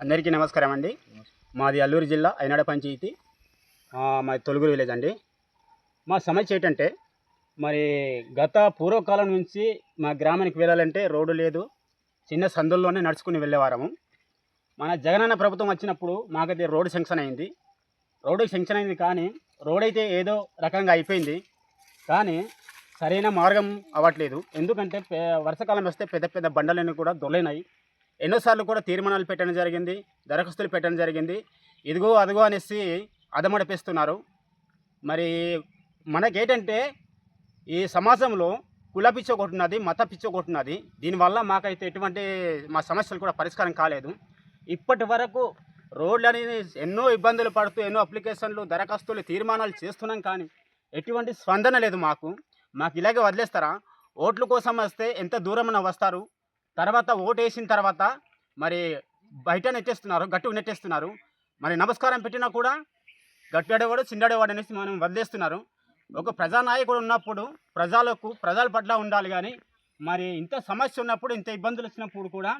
అందరికీ నమస్కారం అండి. మాది అల్లూరు జిల్లా అయినాడ పంచాయతీ. మాది తొలుగురు విలేజ్ అండి. మా సమస్య ఏంటంటే మరి గత పూర్వకాలం నుంచి మా గ్రామానికి వెళ్ళాలంటే రోడ్డు లేదు. చిన్న సందుల్లోనే నడుచుకుని వెళ్ళేవారము మన జగనన్న ప్రభుత్వం వచ్చినప్పుడు మాకైతే రోడ్డు శాంక్షన్ అయింది. రోడ్డు శాంక్షన్ అయింది కానీ రోడ్ అయితే ఏదో రకంగా అయిపోయింది. కానీ సరైన మార్గం అవ్వట్లేదు. ఎందుకంటే వర్షాకాలం వస్తే పెద్ద పెద్ద బండలన్నీ కూడా దొల్లైనాయి ఎన్నోసార్లు కూడా తీర్మానాలు పెట్టడం జరిగింది దరఖాస్తులు పెట్టడం జరిగింది. ఇదిగో అదిగో అనేసి అదమడిపిస్తున్నారు. మరి మనకేంటంటే ఈ సమాజంలో కుల పిచ్చ కొట్టున్నది మత పిచ్చ కొట్టున్నది దీనివల్ల మాకైతే ఎటువంటి మా సమస్యలు కూడా పరిష్కారం కాలేదు. ఇప్పటి వరకు రోడ్లని ఎన్నో ఇబ్బందులు పడుతూ ఎన్నో అప్లికేషన్లు దరఖాస్తులు తీర్మానాలు చేస్తున్నాం కానీ ఎటువంటి స్పందన లేదు మాకు. మాకు ఇలాగే వదిలేస్తారా? ఓట్ల కోసం వస్తే ఎంత దూరమైన వస్తారు? తర్వాత ఓటు వేసిన తర్వాత మరి బయట నెట్టేస్తున్నారు గట్టుకు నెట్టేస్తున్నారు. మరి నమస్కారం పెట్టినా కూడా గట్టాడేవాడు చిండాడేవాడు అనేసి మనం వదిలేస్తున్నారు. ఒక ప్రజానాయకుడు ఉన్నప్పుడు ప్రజలకు ప్రజల పట్ల ఉండాలి కానీ మరి ఇంత సమస్య ఉన్నప్పుడు ఇంత ఇబ్బందులు వచ్చినప్పుడు కూడా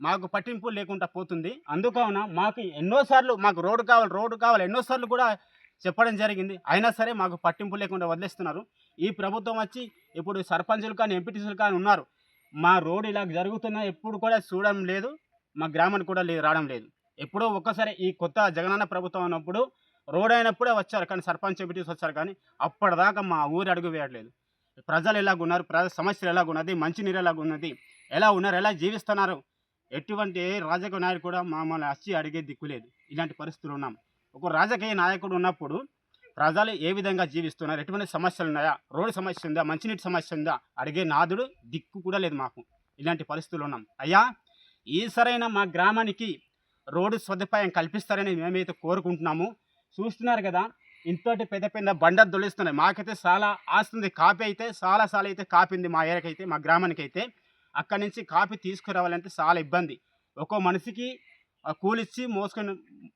మాకు పట్టింపు లేకుండా పోతుంది. అందుకన మాకు ఎన్నోసార్లు మాకు రోడ్డు కావాలి రోడ్డు కావాలి ఎన్నోసార్లు కూడా చెప్పడం జరిగింది. అయినా సరే మాకు పట్టింపు లేకుండా వదిలేస్తున్నారు. ఈ ప్రభుత్వం వచ్చి ఇప్పుడు సర్పంచులు కానీ ఎంపీటీసీలు కానీ ఉన్నారు. మా రోడ్ ఇలా జరుగుతున్నా ఎప్పుడు కూడా చూడడం లేదు మా గ్రామానికి కూడా లేదు రావడం లేదు. ఎప్పుడో ఒక్కసారి ఈ కొత్త జగనన్న ప్రభుత్వం ఉన్నప్పుడు రోడ్ అయినప్పుడే వచ్చారు కానీ సర్పంచ్ ఎంపీటీస్ వచ్చారు కానీ అప్పటిదాకా మా ఊరు అడుగు వేయట్లేదు. ప్రజలు ఎలాగున్నారు ప్రజల సమస్యలు ఎలాగున్నది మంచినీరు ఎలాగున్నది ఎలా ఉన్నారు ఎలా జీవిస్తున్నారు ఎటువంటి రాజకీయ నాయకుడు కూడా మమ్మల్ని వచ్చి అడిగే దిక్కు లేదు. ఇలాంటి పరిస్థితులు ఉన్నాం. ఒక రాజకీయ నాయకుడు ఉన్నప్పుడు ప్రజలు ఏ విధంగా జీవిస్తున్నారు? ఎటువంటి సమస్యలు ఉన్నాయా? రోడ్డు సమస్య ఉందా? మంచినీటి సమస్య ఉందా? అడిగే నాదుడు దిక్కు కూడా లేదు మాకు. ఇలాంటి పరిస్థితులు ఉన్నాం. అయ్యా ఈ సరైన మా గ్రామానికి రోడ్డు సదుపాయం కల్పిస్తారని మేమైతే కోరుకుంటున్నాము. చూస్తున్నారు కదా ఇంతటి పెద్ద పెద్ద బండ దొలిస్తున్నాయి మాకైతే చాలా ఆస్తుంది. కాపీ అయితే చాలా చాలా అయితే కాపింది మా ఏరియాకైతే మా గ్రామానికి అయితే అక్కడి నుంచి కాపీ తీసుకురావాలంటే చాలా ఇబ్బంది. ఒక్కో మనిషికి ఆ కూలిచ్చి మోసుకొని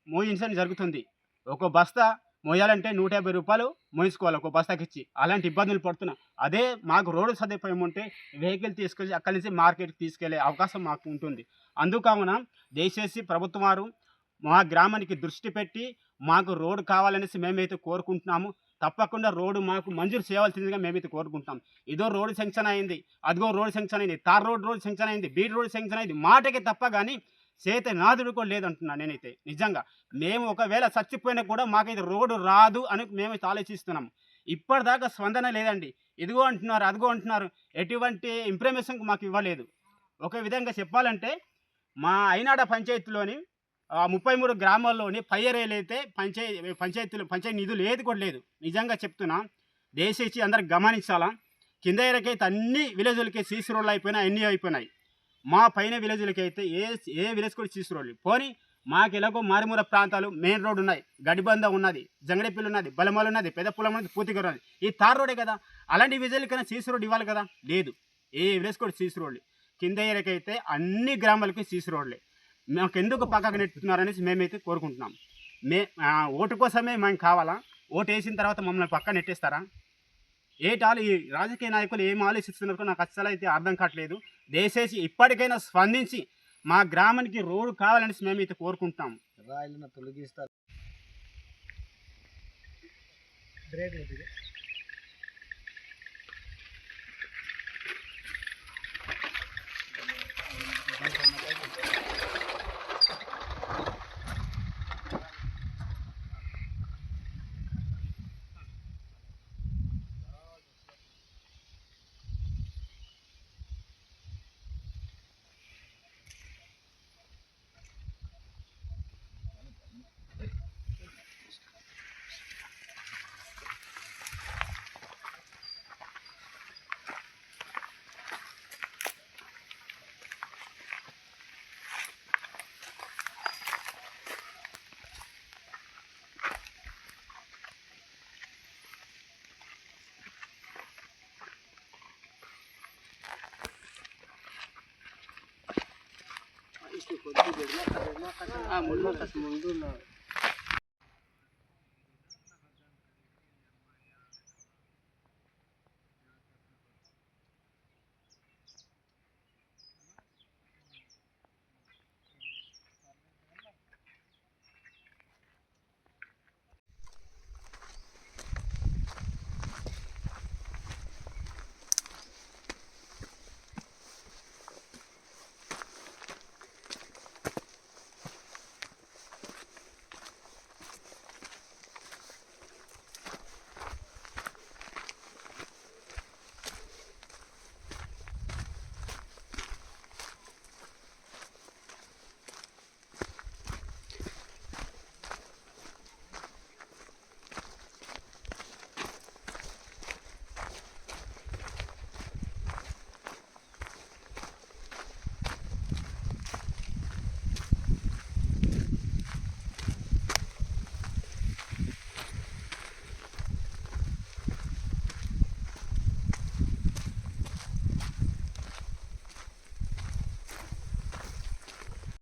మోయించడం జరుగుతుంది. ఒక బస్తా మోయాలంటే నూట యాభై రూపాయలు మోయించుకోవాలి ఒక బస్తాకి ఇచ్చి అలాంటి ఇబ్బందులు పడుతున్నాం. అదే మాకు రోడ్డు సదుపాయం ఉంటే వెహికల్ తీసుకొచ్చి అక్కడి నుంచి మార్కెట్కి తీసుకెళ్ళే అవకాశం మాకు ఉంటుంది. అందుకావున దయచేసి ప్రభుత్వం వారు మా గ్రామానికి దృష్టి పెట్టి మాకు రోడ్డు కావాలనేసి మేమైతే కోరుకుంటున్నాము. తప్పకుండా రోడ్డు మాకు మంజూరు చేయవలసిందిగా మేమైతే కోరుకుంటాం ఇదో రోడ్డు శాంక్షన్ అయింది అదిగో రోడ్డు శాంక్షన్ అయింది తార్ రోడ్ రోడ్ శాంక్షన్ అయింది బీట్ రోడ్ శాంక్షన్ అయింది. మాటకి తప్ప కానీ చేతే నాదుడు కూడా లేదంటున్నా నేనైతే. నిజంగా. మేము ఒకవేళ చచ్చిపోయినా కూడా మాకైతే రోడ్డు రాదు అని మేము ఆలోచిస్తున్నాం. ఇప్పటిదాకా స్పందన లేదండి. ఇదిగో అంటున్నారు అదిగో అంటున్నారు. ఎటువంటి ఇంప్రమేషన్ మాకు ఇవ్వలేదు. ఒక విధంగా చెప్పాలంటే మా అయినాడ పంచాయతీలోని ముప్పై మూడు గ్రామాల్లోని పై అయితే పంచాయతీ పంచాయతీలు పంచాయతీ నిధులు ఏది కూడా లేదు. నిజంగా చెప్తున్నా. దేశేసి అందరికి గమనించాలా? కింద ఎరకైతే అన్ని విలేజ్లకి సీసీ రోడ్లు అయిపోయినాయి అన్నీ అయిపోయినాయి. మా పైన విలేజ్లకి అయితే ఏ ఏ విలేజ్ కూడా సీసీ రోడ్లు పోనీ మాకు ఎలాగో మారుమూల ప్రాంతాలు మెయిన్ రోడ్ ఉన్నాయి. గడిబంద ఉన్నది జంగడిపిల్లి ఉన్నది బలమాలు ఉన్నది పెద్ద పొలం ఉన్నది పూర్తిగా ఉన్నది. ఈ తార్ రోడే కదా. అలాంటి విలేజ్లకైనా సీసీ రోడ్ ఇవ్వాలి కదా? లేదు. ఏ విలేజ్ కూడా సీసీ రోడ్లు కింద ఏరియాకైతే అన్ని గ్రామాలకి సీసీ రోడ్లే మాకు ఎందుకు పక్కకు నెట్టుతున్నారనేసి మేమైతే కోరుకుంటున్నాం. మే ఓటు కోసమే మేము కావాలా? ఓటు వేసిన తర్వాత మమ్మల్ని పక్క నెట్టేస్తారా? ఏటాలు ఈ రాజకీయ నాయకులు ఏం ఆలోచిస్తున్నారో నాకు అస్సలు అయితే అర్థం కావట్లేదు. దయచేసి ఇప్పటికైనా స్పందించి మా గ్రామానికి రోడ్డు కావాలనేసి మేమైతే కోరుకుంటాం. రాయలను తొలగిస్తారు. ¡Ah, mulata, mulata!